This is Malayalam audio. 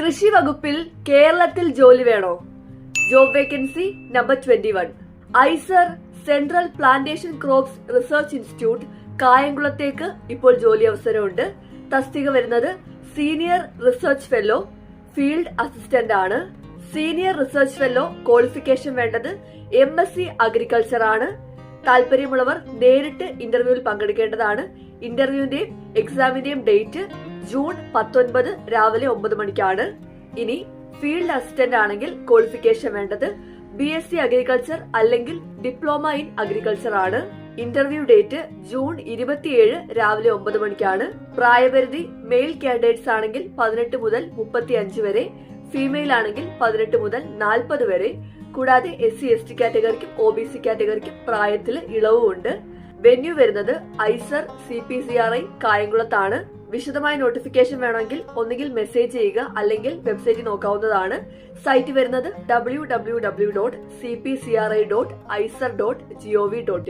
കൃഷി വകുപ്പിൽ കേരളത്തിൽ ജോലി വേണോ? Job vacancy number twenty one. ICAR central plantation crops research institute കായംകുളത്തേക്ക് ഇപ്പോൾ ജോലി അവസരമുണ്ട്. തസ്തിക വരുന്നത് senior research fellow field assistant ആണ്. സീനിയർ റിസർച്ച് ഫെല്ലോ ക്വാളിഫിക്കേഷൻ വേണ്ടത് എം എസ് സി അഗ്രികൾച്ചർ ആണ്. താല്പര്യമുള്ളവർ നേരിട്ട് ഇന്റർവ്യൂവിൽ പങ്കെടുക്കേണ്ടതാണ്. ഇന്റർവ്യൂവിന്റെയും എക്സാമിന്റെയും ഡേറ്റ് ജൂൺ പത്തൊൻപത് രാവിലെ ഒമ്പത് മണിക്കാണ്. ഇനി ഫീൽഡ് അസിസ്റ്റന്റ് ആണെങ്കിൽ ക്വാളിഫിക്കേഷൻ വേണ്ടത് ബി എസ് സി അഗ്രികൾച്ചർ അല്ലെങ്കിൽ ഡിപ്ലോമ ഇൻ അഗ്രികൾച്ചർ ആണ്. ഇന്റർവ്യൂ ഡേറ്റ് ജൂൺ ഇരുപത്തിയേഴ് രാവിലെ ഒമ്പത് മണിക്കാണ്. പ്രായപരിധി മെയിൽ കാൻഡിഡേറ്റ്സ് ആണെങ്കിൽ പതിനെട്ട് മുതൽ മുപ്പത്തി അഞ്ച് വരെ ഫീമെയിൽ ആണെങ്കിൽ പതിനെട്ട് മുതൽ നാൽപ്പത് വരെ കൂടാതെ എസ് സി എസ് ടി കാറ്റഗറിക്കും ഒ ബി സി കാറ്റഗറിക്കും പ്രായത്തിൽ ഇളവുമുണ്ട്. വെന്യൂ വരുന്നത് ICAR C P C R I കായംകുളത്താണ്. വിശദമായ നോട്ടിഫിക്കേഷൻ വേണമെങ്കിൽ ഒന്നുകിൽ മെസ്സേജ് ചെയ്യുക അല്ലെങ്കിൽ വെബ്സൈറ്റ് നോക്കാവുന്നതാണ്. സൈറ്റ് വരുന്നത് W W W dot C P C R I dot IISER dot G O V dot in